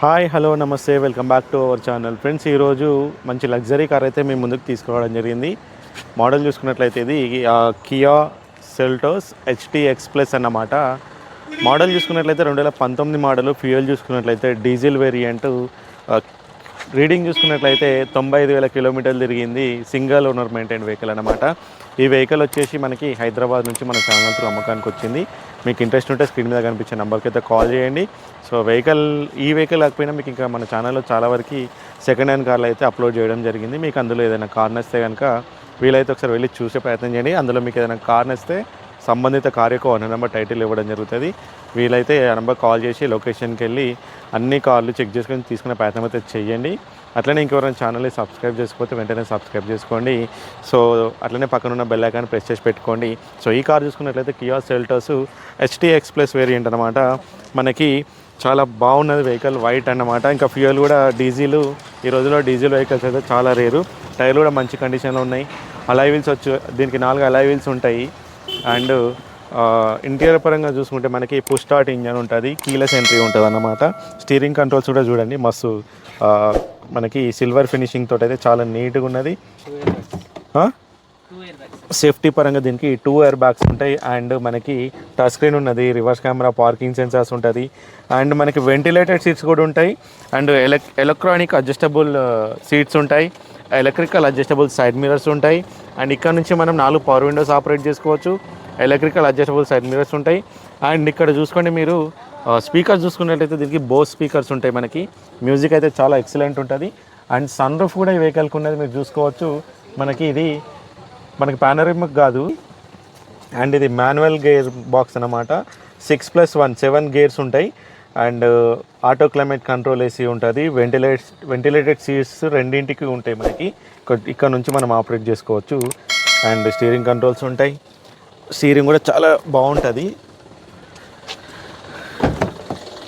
Hi hello నమస్తే welcome back to our channel. Friends ఈరోజు మంచి లగ్జరీ కార్ అయితే మేము ముందుకు తీసుకోవడం జరిగింది. మోడల్ చూసుకున్నట్లయితే ఇది కియా సెల్టోస్ హెచ్టీ ప్లస్ అన్నమాట. మోడల్ చూసుకున్నట్లయితే రెండు వేల పంతొమ్మిది మోడల్ ఫ్యూయల్ చూసుకున్నట్లయితే డీజిల్ వేరియంట్ రీడింగ్ చూసుకున్నట్లయితే తొంభై ఐదు వేల కిలోమీటర్లు తిరిగింది సింగిల్ ఓనర్ మెయింటైన్ వెహికల్ అనమాట ఈ వెహికల్ వచ్చేసి మనకి హైదరాబాద్ నుంచి మన ఛానల్ త్రూ అమ్మకానికి వచ్చింది. మీకు ఇంట్రెస్ట్ ఉంటే స్క్రీన్ మీద కనిపించే నెంబర్కి అయితే కాల్ చేయండి. సో వెహికల్ ఈ వెహికల్ కాకపోయినా మీకు ఇంకా మన ఛానల్లో చాలా వరకు సెకండ్ హ్యాండ్ కార్లు అయితే అప్లోడ్ చేయడం జరిగింది. మీకు అందులో ఏదైనా కార్ నచ్చితే కనుక వీలైతే ఒకసారి వెళ్ళి చూసే ప్రయత్నం చేయండి. అందులో మీకు ఏదైనా కార్ నచ్చితే సంబంధిత కార్ యొక్క ఓనర్ నెంబర్ టైటిల్ ఇవ్వడం జరుగుతుంది. వీలైతే ఆ నెంబర్ కాల్ చేసి లొకేషన్కి వెళ్ళి అన్ని కార్లు చెక్ చేసుకొని తీసుకునే ప్రయత్నం అయితే చేయండి. అట్లనే ఇంకెవరైనా ఛానల్ని సబ్స్క్రైబ్ చేసుకోకపోతే వెంటనే సబ్స్క్రైబ్ చేసుకోండి. సో అట్లనే పక్కన ఉన్న బెల్ ఐకాన్ ప్రెస్ చేసి పెట్టుకోండి. సో ఈ కార్ చూసుకున్నట్లయితే Kia Seltos HT express variant అనమాట మనకి చాలా బాగున్నది వెహికల్ వైట్ అన్నమాట. ఇంకా ఫ్యూయల్ కూడా డీజిల్ ఈ రోజుల్లో డీజిల్ వెహికల్స్ అయితే చాలా రేరు. టైర్లు కూడా మంచి కండిషన్లో ఉన్నాయి. అలై వీల్స్ వచ్చి దీనికి నాలుగు అలై వీల్స్ ఉంటాయి. అండ్ ఇంటీరియర్ పరంగా చూసుకుంటే మనకి పుష్ స్టార్ట్ ఇంజన్ ఉంటుంది కీలెస్ ఎంట్రీ ఉంటుంది అన్నమాట స్టీరింగ్ కంట్రోల్స్ కూడా చూడండి మస్తు మనకి సిల్వర్ ఫినిషింగ్ తోటి అయితే చాలా నీట్గా ఉన్నది. సేఫ్టీ పరంగా దీనికి టూ ఇయర్ బ్యాగ్స్ ఉంటాయి అండ్ మనకి టచ్ స్క్రీన్ ఉన్నది రివర్స్ కెమెరా పార్కింగ్ సెన్సార్స్ ఉంటుంది అండ్ మనకి వెంటిలేటెడ్ సీట్స్ కూడా ఉంటాయి and elec electronic adjustable seats ఉంటాయి ఎలక్ట్రికల్ అడ్జస్టబుల్ సైడ్ మిరర్స్ ఉంటాయి అండ్ ఇక్కడ నుంచి మనం నాలుగు పవర్ విండోస్ ఆపరేట్ చేసుకోవచ్చు ఎలక్ట్రికల్ అడ్జస్టబుల్ సైడ్ మిరర్స్ ఉంటాయి. అండ్ ఇక్కడ చూసుకోండి మీరు స్పీకర్స్ చూసుకున్నట్లయితే దీనికి బోస్ స్పీకర్స్ ఉంటాయి మనకి. మ్యూజిక్ అయితే చాలా ఎక్సలెంట్ ఉంటుంది. అండ్ సన్ రూఫ్ కూడా ఈ వెహికల్కి ఉన్నది మీరు చూసుకోవచ్చు. మనకి ఇది మనకి పానరిమిక్ కాదు. అండ్ ఇది మాన్యువల్ గేర్ బాక్స్ అనమాట six plus one seven gears ఉంటాయి. And auto climate control AC ఉంటుంది. వెంటిలేట్ వెంటిలేటెడ్ సీట్స్ రెండింటికి ఉంటాయి మనకి. ఇక్కడ ఇక్కడ నుంచి మనం ఆపరేట్ చేసుకోవచ్చు. అండ్ స్టీరింగ్ కంట్రోల్స్ ఉంటాయి. స్టీరింగ్ కూడా చాలా బాగుంటుంది.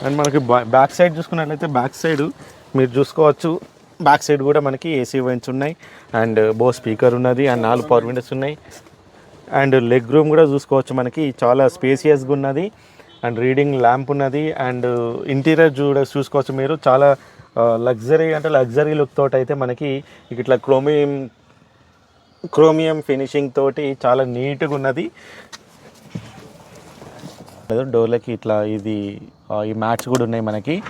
అండ్ మనకి బ్యాక్ సైడ్ చూసుకున్నట్లయితే బ్యాక్ సైడ్ మీరు చూసుకోవచ్చు. బ్యాక్ సైడ్ కూడా మనకి ఏసీ వెంట్స్ ఉన్నాయి. అండ్ బో స్పీకర్ ఉన్నది. అండ్ నాలుగు పవర్ విండోస్ ఉన్నాయి. అండ్ లెగ్ రూమ్ కూడా చూసుకోవచ్చు మనకి. చాలా స్పేసియస్గా ఉన్నది. అండ్ రీడింగ్ ల్యాంప్ ఉన్నది. అండ్ ఇంటీరియర్ చూడ చూసుకోవచ్చు మీరు. చాలా లగ్జరీ అంటే లగ్జరీ లుక్ తోటి అయితే మనకి ఇట్లా క్రోమియం క్రోమియం ఫినిషింగ్ తోటి చాలా నీట్గా ఉన్నది. డోర్లకి ఇట్లా ఇది ఈ మ్యాట్స్ కూడా ఉన్నాయి మనకి.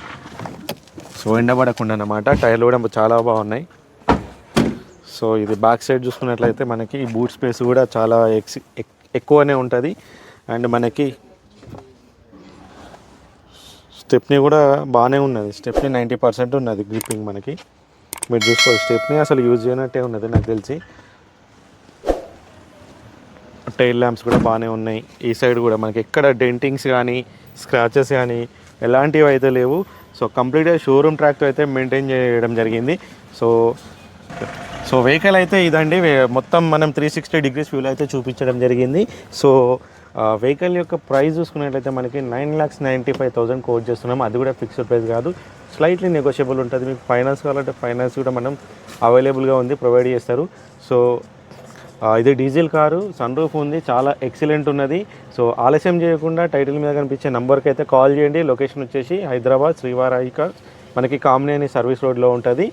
సో ఎండబడకుండా అన్నమాట. టైర్లు కూడా చాలా బాగున్నాయి. సో ఇది బ్యాక్ సైడ్ చూసుకున్నట్లయితే మనకి బూట్ స్పేస్ కూడా చాలా ఎక్స్ ఎక్- ఎక్కువనే ఉంటుంది. అండ్ మనకి స్టెప్నీ కూడా బాగానే ఉన్నది. స్టెప్నీ నైంటీ పర్సెంట్ ఉన్నది గ్రిప్పింగ్ మనకి. మీరు చూసుకోవచ్చు స్టెప్నీ అసలు యూజ్ చేయనట్టే ఉన్నది నాకు తెలిసి. టైల్ ల్యాంప్స్ కూడా బాగానే ఉన్నాయి. ఈ సైడ్ కూడా మనకి ఎక్కడ డెంటింగ్స్ కానీ స్క్రాచెస్ కానీ ఎలాంటివి అయితే లేవు. సో కంప్లీట్గా షోరూమ్ ట్రాక్తో అయితే మెయింటైన్ చేయడం జరిగింది. సో సో వెహికల్ అయితే ఇదండి. మొత్తం మనం త్రీ సిక్స్టీ డిగ్రీస్ వ్యూలో అయితే చూపించడం జరిగింది. సో వెహికల్ యొక్క ప్రైస్ చూసుకున్నట్లయితే మనకి nine lakhs ninety five thousand quote చేస్తున్నాం. అది కూడా ఫిక్స్డ్ ప్రైస్ కాదు. స్లైట్లీ నెగోషియబుల్ ఉంటుంది. మీకు ఫైనాన్స్ కావాలంటే ఫైనాన్స్ కూడా మనం అవైలబుల్గా ఉంది ప్రొవైడ్ చేస్తారు. సో ఇది డీజిల్ కారు సన్ రూఫ్ ఉంది చాలా ఎక్సలెంట్ ఉన్నది. సో ఆలస్యం చేయకుండా టైటిల్ మీద కనిపించే నెంబర్కి అయితే కాల్ చేయండి. లొకేషన్ వచ్చేసి హైదరాబాద్ శ్రీవారాయిక మనకి కామినేని సర్వీస్ రోడ్లో ఉంటుంది.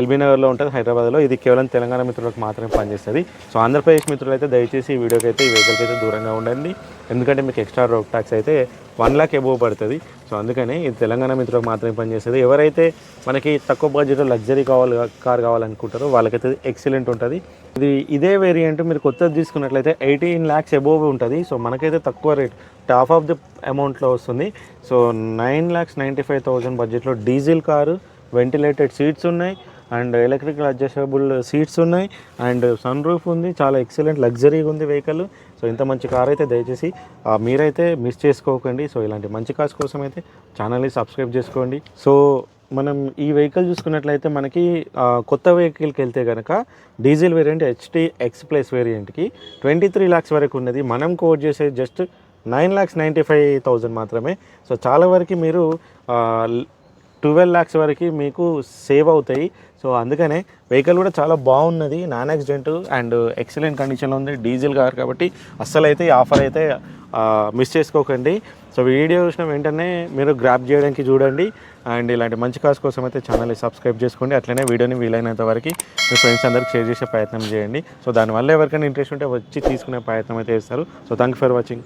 ఎల్బీ నగర్లో ఉంటుంది హైదరాబాద్లో. ఇది కేవలం తెలంగాణ మిత్రులకు మాత్రమే పనిచేస్తుంది. సో ఆంధ్రప్రదేశ్ మిత్రులు అయితే దయచేసి ఈ వీడియోకి అయితే ఈ వెహికల్కి అయితే దూరంగా ఉండండి. ఎందుకంటే మీకు ఎక్స్ట్రా రోడ్ ట్యాక్స్ అయితే వన్ లాక్ ఎబోవ్ పడుతుంది. సో అందుకనే ఇది తెలంగాణ మిత్రులకు మాత్రమే పనిచేస్తుంది. ఎవరైతే మనకి తక్కువ బడ్జెట్లో లగ్జరీ కావాలి కార్ కావాలనుకుంటారో వాళ్ళకైతే ఎక్సలెంట్ ఉంటుంది. ఇది ఇదే వేరియంట్ మీరు కొత్తది తీసుకున్నట్లయితే ఎయిటీన్ ల్యాక్స్ ఎబోవ్ ఉంటుంది. సో మనకైతే తక్కువ రేట్ టాప్ ఆఫ్ ది అమౌంట్లో వస్తుంది. So nine lakhs ninety five thousand బడ్జెట్లో డీజిల్ కారు వెంటిలేటెడ్ సీట్స్ ఉన్నాయి. అండ్ ఎలక్ట్రికల్ అడ్జస్టబుల్ సీట్స్ ఉన్నాయి అండ్ సన్ రూఫ్ ఉంది చాలా ఎక్సలెంట్ లగ్జరీగా ఉంది వెహికల్. సో ఇంత మంచి కార్ అయితే దయచేసి మీరైతే మిస్ చేసుకోకండి. సో ఇలాంటి మంచి కార్స్ కోసం అయితే ఛానల్ని సబ్స్క్రైబ్ చేసుకోండి. సో మనం ఈ వెహికల్ చూసుకున్నట్లయితే మనకి కొత్త వెహికల్కి వెళ్తే కనుక diesel variant HT X plus వేరియంట్కి twenty three lakhs వరకు ఉన్నది. మనం కోట్ చేసేది just nine lakhs ninety five thousand మాత్రమే. సో చాలా వరకు మీరు ట్వెల్వ్ ల్యాక్స్ వరకు మీకు సేవ్ అవుతాయి. సో అందుకనే వెహికల్ కూడా చాలా బాగున్నది. నాన్ యాక్సిడెంట్ అండ్ ఎక్సలెంట్ కండిషన్లో ఉంది. డీజిల్ కార్ కాబట్టి అస్సలు అయితే ఆఫర్ అయితే మిస్ చేసుకోకండి. సో వీడియో చూసిన వెంటనే మీరు గ్రాప్ చేయడానికి చూడండి. అండ్ ఇలాంటి మంచి కాస్ కోసం అయితే ఛానల్ని సబ్స్క్రైబ్ చేసుకోండి. అట్లనే వీడియోని వీలైనంత వరకు మీ ఫ్రెండ్స్ అందరికి షేర్ చేసే ప్రయత్నం చేయండి. సో దానివల్ల ఎవరికైనా ఇంట్రెస్ట్ ఉంటే వచ్చి తీసుకునే ప్రయత్నం అయితే చేస్తారు. So thank for watching